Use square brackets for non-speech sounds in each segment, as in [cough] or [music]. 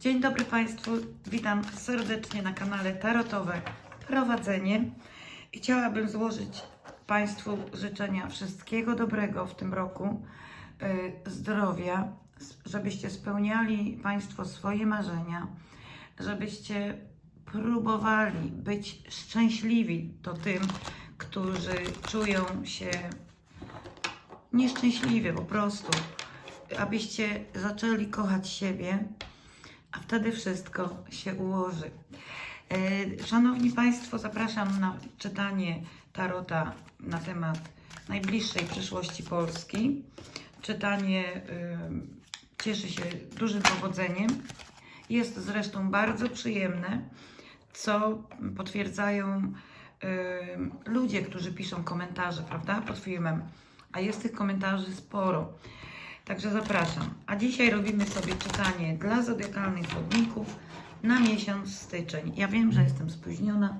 Dzień dobry Państwu, witam serdecznie na kanale Tarotowe Prowadzenie. I chciałabym złożyć Państwu życzenia wszystkiego dobrego w tym roku, y, zdrowia, żebyście spełniali Państwo swoje marzenia, żebyście próbowali być szczęśliwi to tym, którzy czują się nieszczęśliwi po prostu, abyście zaczęli kochać siebie, a wtedy wszystko się ułoży. E, Szanowni Państwo, zapraszam na czytanie tarota na temat najbliższej przyszłości Polski. Czytanie y, cieszy się dużym powodzeniem. Jest zresztą bardzo przyjemne, co potwierdzają y, ludzie, którzy piszą komentarze, prawda, pod filmem. A jest tych komentarzy sporo. Także zapraszam. A dzisiaj robimy sobie czytanie dla zodiakalnych wodników na miesiąc styczeń. Ja wiem, że jestem spóźniona,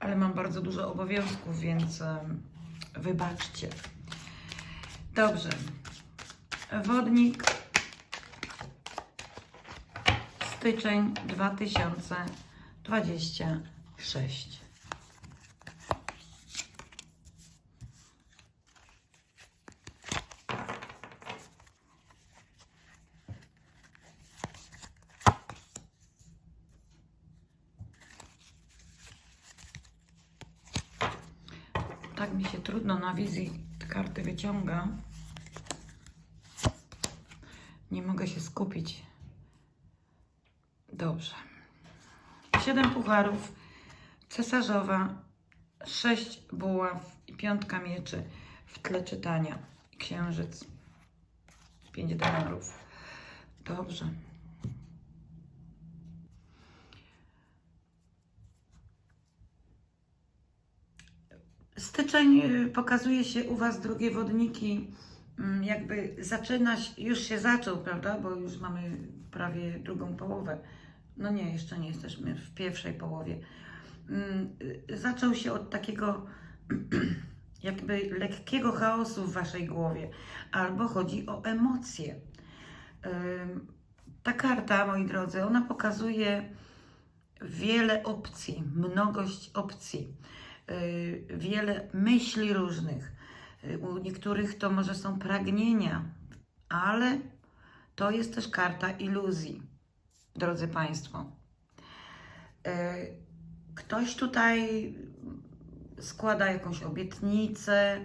ale mam bardzo dużo obowiązków, więc wybaczcie. Dobrze. Wodnik styczeń 2026. Tak mi się trudno na wizji te karty wyciąga. Nie mogę się skupić. Dobrze. Siedem pucharów, cesarzowa, sześć buław i piątka mieczy w tle czytania. Księżyc. Pięć dolarów. Dobrze. Styczeń y, pokazuje się u Was, drogie wodniki, mm, jakby zaczyna, się- już się zaczął, prawda? Bo już mamy prawie drugą połowę. No nie, jeszcze nie jesteśmy w pierwszej połowie. Mm, y, Zaczął się od takiego [clears throat] jakby lekkiego chaosu w Waszej głowie, albo chodzi o emocje. Ta karta, moi drodzy, ona pokazuje wiele opcji, mnogość opcji, wiele myśli różnych. Y, U niektórych to może są pragnienia, ale to jest też karta iluzji, drodzy Państwo. Y, Ktoś tutaj składa jakąś obietnicę.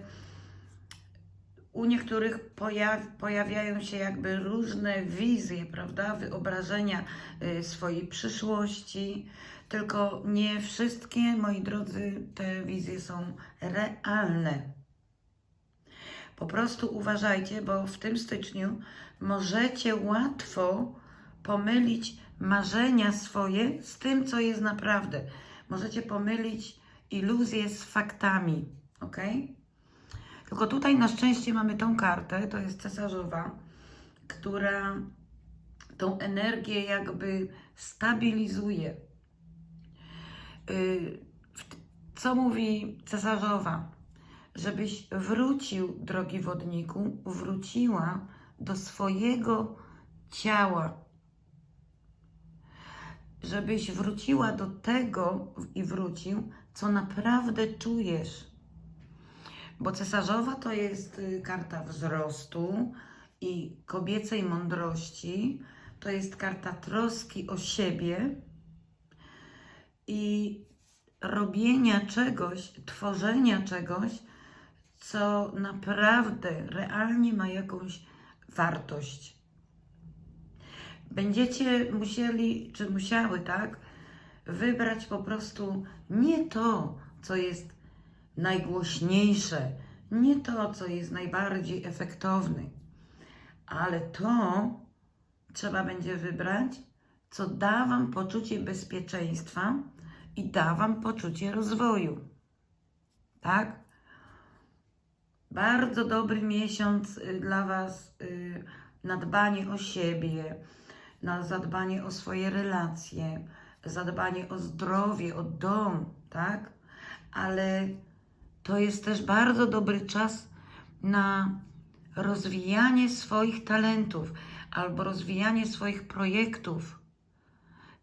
U niektórych pojaw, pojawiają się jakby różne wizje, prawda? Wyobrażenia y, swojej przyszłości. Tylko nie wszystkie, moi drodzy, te wizje są realne. Po prostu uważajcie, bo w tym styczniu możecie łatwo pomylić marzenia swoje z tym, co jest naprawdę. Możecie pomylić iluzje z faktami, ok? Tylko tutaj na szczęście mamy tą kartę, to jest cesarzowa, która tą energię jakby stabilizuje. Y, Co mówi cesarzowa? Żebyś wrócił, drogi wodniku, wróciła do swojego ciała. Żebyś wróciła do tego i wrócił, co naprawdę czujesz. Bo cesarzowa to jest y, karta wzrostu i kobiecej mądrości. To jest karta troski o siebie i robienia czegoś, tworzenia czegoś, co naprawdę, realnie ma jakąś wartość. Będziecie musieli, czy musiały, tak, wybrać po prostu nie to, co jest najgłośniejsze, nie to, co jest najbardziej efektowne, ale to trzeba będzie wybrać, co da Wam poczucie bezpieczeństwa i da Wam poczucie rozwoju. Tak? Bardzo dobry miesiąc y, dla Was y, na dbanie o siebie, na zadbanie o swoje relacje, zadbanie o zdrowie, o dom, tak? Ale to jest też bardzo dobry czas na rozwijanie swoich talentów albo rozwijanie swoich projektów,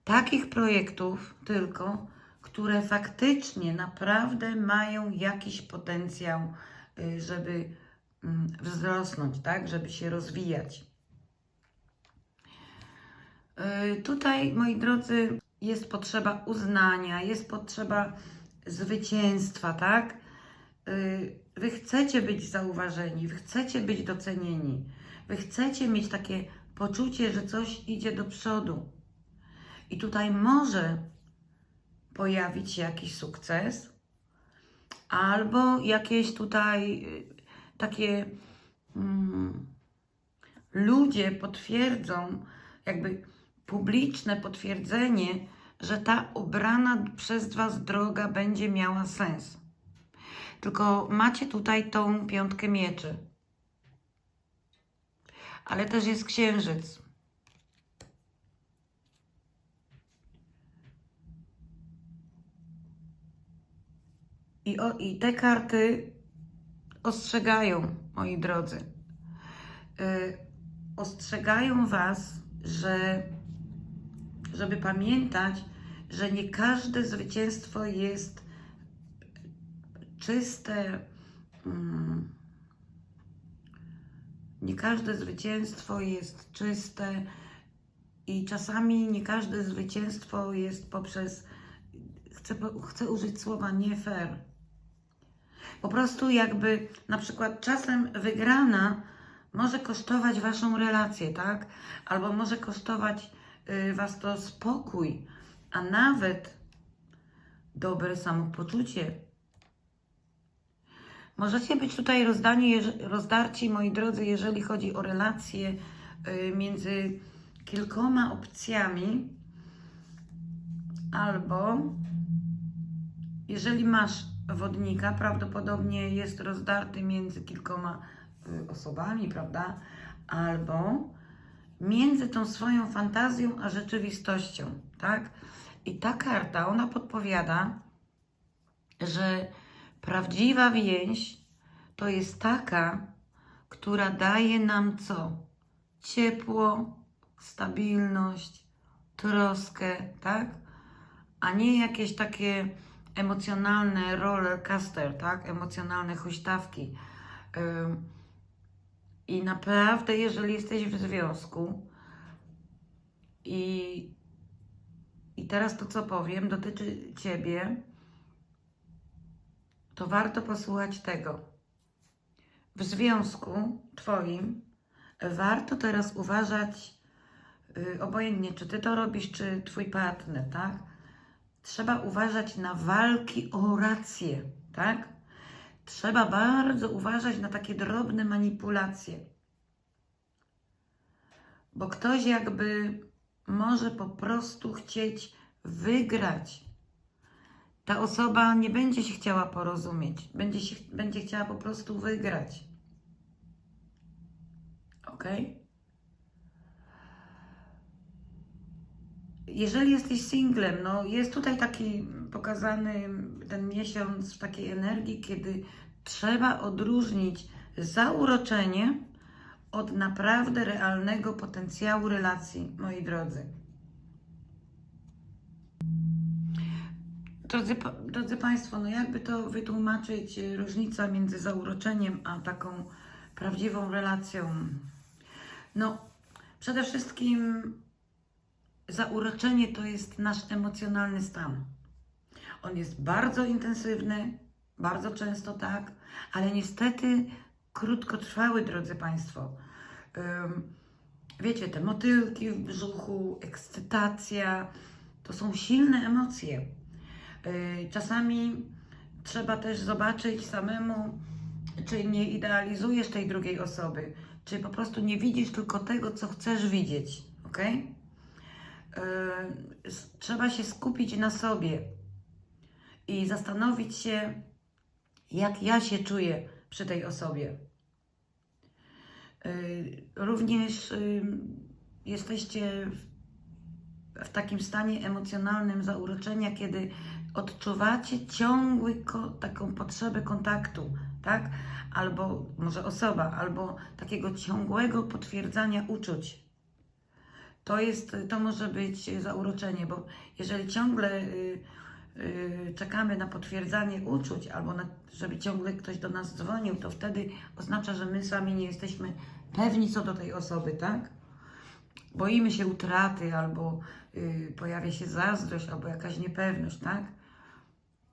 takich projektów tylko, które faktycznie naprawdę mają jakiś potencjał, y, żeby mm, wzrosnąć, tak, żeby się rozwijać. Y, Tutaj, moi drodzy, jest potrzeba uznania, jest potrzeba zwycięstwa, tak? Y, Wy chcecie być zauważeni, wy chcecie być docenieni, wy chcecie mieć takie poczucie, że coś idzie do przodu. I tutaj może pojawić się jakiś sukces, albo jakieś tutaj y, takie mm, ludzie potwierdzą, jakby publiczne potwierdzenie, że ta obrana przez Was droga będzie miała sens. Tylko macie tutaj tą piątkę mieczy. Ale też jest księżyc. I, o, I te karty ostrzegają, moi drodzy. Y, ostrzegają Was, że żeby pamiętać, że nie każde zwycięstwo jest czyste. mm, Nie każde zwycięstwo jest czyste i czasami nie każde zwycięstwo jest poprzez, chcę, chcę użyć słowa nie fair. Po prostu jakby na przykład czasem wygrana może kosztować waszą relację, tak? Albo może kosztować y, was to spokój, a nawet dobre samopoczucie. Możecie być tutaj rozdani, rozdarci, moi drodzy, jeżeli chodzi o relacje y, między kilkoma opcjami, albo jeżeli masz wodnika, prawdopodobnie jest rozdarty między kilkoma y, osobami, prawda? Albo między tą swoją fantazją a rzeczywistością, tak? I ta karta, ona podpowiada, że prawdziwa więź to jest taka, która daje nam co? Ciepło, stabilność, troskę, tak? A nie jakieś takie emocjonalne roller coaster, tak? Emocjonalne huśtawki. I naprawdę, jeżeli jesteś w związku i, i teraz to, co powiem, dotyczy Ciebie, to warto posłuchać tego. W związku Twoim warto teraz uważać, y, obojętnie czy Ty to robisz, czy Twój partner, tak? Trzeba uważać na walki o rację, tak? Trzeba bardzo uważać na takie drobne manipulacje. Bo ktoś jakby może po prostu chcieć wygrać. Ta osoba nie będzie się chciała porozumieć, będzie, się, będzie chciała po prostu wygrać. Ok? Jeżeli jesteś singlem, no jest tutaj taki pokazany ten miesiąc w takiej energii, kiedy trzeba odróżnić zauroczenie od naprawdę realnego potencjału relacji, moi drodzy. Drodzy, drodzy Państwo, no jakby to wytłumaczyć e, różnica między zauroczeniem a taką prawdziwą relacją? No, przede wszystkim zauroczenie to jest nasz emocjonalny stan. On jest bardzo intensywny, bardzo często tak, ale niestety krótkotrwały, drodzy Państwo. Wiecie, te motylki w brzuchu, ekscytacja, to są silne emocje. Yy, Czasami trzeba też zobaczyć samemu, czy nie idealizujesz tej drugiej osoby, czy po prostu nie widzisz tylko tego, co chcesz widzieć, ok? Trzeba się skupić na sobie i zastanowić się, jak ja się czuję przy tej osobie. Yy, Również yy, jesteście w takim stanie emocjonalnym zauroczenia, kiedy odczuwacie ciągły taką potrzebę kontaktu, tak? Albo może osoba, albo takiego ciągłego potwierdzania uczuć. To jest, to może być zauroczenie, bo jeżeli ciągle y, y, czekamy na potwierdzanie uczuć, albo na, żeby ciągle ktoś do nas dzwonił, to wtedy oznacza, że my sami nie jesteśmy pewni co do tej osoby, tak? Boimy się utraty, albo y, pojawia się zazdrość, albo jakaś niepewność, tak?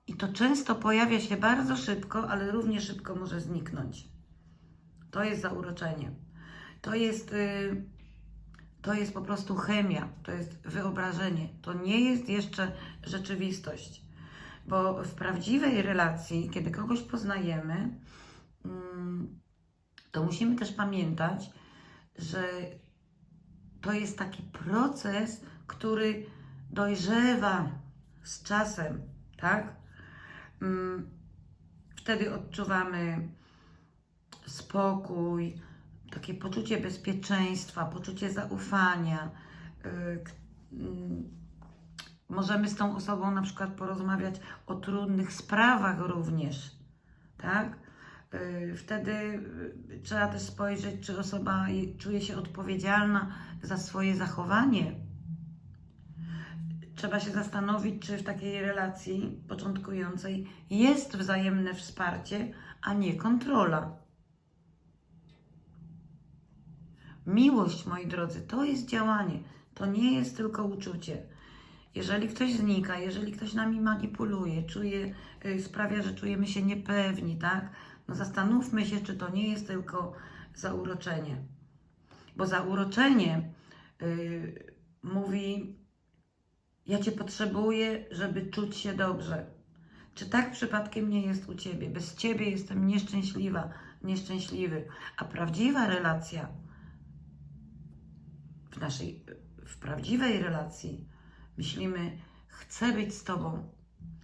I to często pojawia się bardzo szybko, ale równie szybko może zniknąć. To jest zauroczenie. To jest, to jest po prostu chemia, to jest wyobrażenie. To nie jest jeszcze rzeczywistość. Bo w prawdziwej relacji, kiedy kogoś poznajemy, mm, to musimy też pamiętać, że to jest taki proces, który dojrzewa z czasem, tak? Mm, Wtedy odczuwamy spokój, takie poczucie bezpieczeństwa, poczucie zaufania. y, mm, Możemy z tą osobą na przykład porozmawiać o trudnych sprawach również, tak? Y, Wtedy y, trzeba też spojrzeć, czy osoba je- czuje się odpowiedzialna za swoje zachowanie. Trzeba się zastanowić, czy w takiej relacji początkującej jest wzajemne wsparcie, a nie kontrola. Miłość, moi drodzy, to jest działanie, to nie jest tylko uczucie. Jeżeli ktoś znika, jeżeli ktoś nami manipuluje, czuje, y, sprawia, że czujemy się niepewni, tak? No zastanówmy się, czy to nie jest tylko zauroczenie. Bo zauroczenie y, mówi, ja Cię potrzebuję, żeby czuć się dobrze. Czy tak przypadkiem nie jest u Ciebie? Bez Ciebie jestem nieszczęśliwa, nieszczęśliwy. A prawdziwa relacja, w naszej, w prawdziwej relacji myślimy, chcę być z Tobą.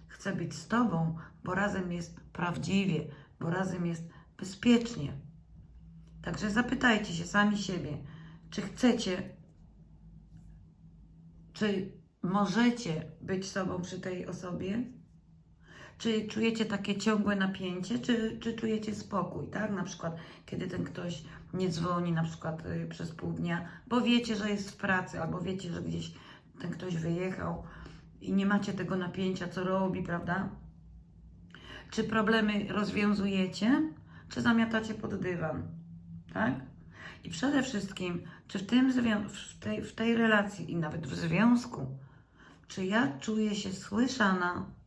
Chcę być z Tobą, bo razem jest prawdziwie, bo razem jest bezpiecznie. Także zapytajcie się sami siebie, czy chcecie, czy możecie być sobą przy tej osobie? Czy czujecie takie ciągłe napięcie, czy, czy czujecie spokój, tak? Na przykład, kiedy ten ktoś nie dzwoni, na przykład y, przez pół dnia, bo wiecie, że jest w pracy, albo wiecie, że gdzieś ten ktoś wyjechał i nie macie tego napięcia, co robi, prawda? Czy problemy rozwiązujecie, czy zamiatacie pod dywan, tak? I przede wszystkim, czy w, tym w, tej, w tej relacji i nawet w związku, czy ja czuję się słyszana,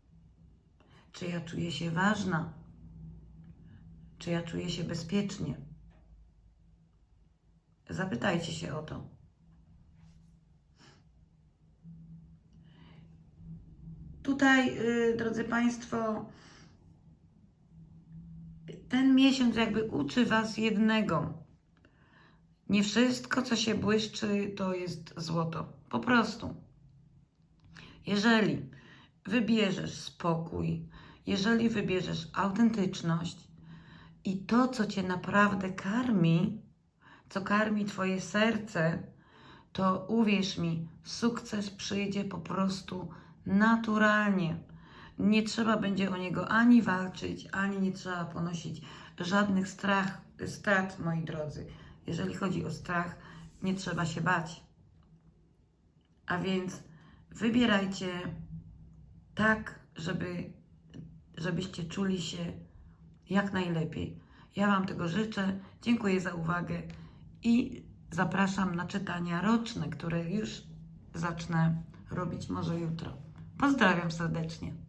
czy ja czuję się ważna? Czy ja czuję się bezpiecznie? Zapytajcie się o to. Tutaj, y, drodzy Państwo, ten miesiąc jakby uczy Was jednego. Nie wszystko, co się błyszczy, to jest złoto. Po prostu. Jeżeli wybierzesz spokój, jeżeli wybierzesz autentyczność i to, co cię naprawdę karmi, co karmi twoje serce, to uwierz mi, sukces przyjdzie po prostu naturalnie. Nie trzeba będzie o niego ani walczyć, ani nie trzeba ponosić żadnych strach, strat, moi drodzy. Jeżeli chodzi o strach, nie trzeba się bać. A więc wybierajcie tak, żeby, żebyście czuli się jak najlepiej. Ja Wam tego życzę. Dziękuję za uwagę i zapraszam na czytania roczne, które już zacznę robić może jutro. Pozdrawiam serdecznie.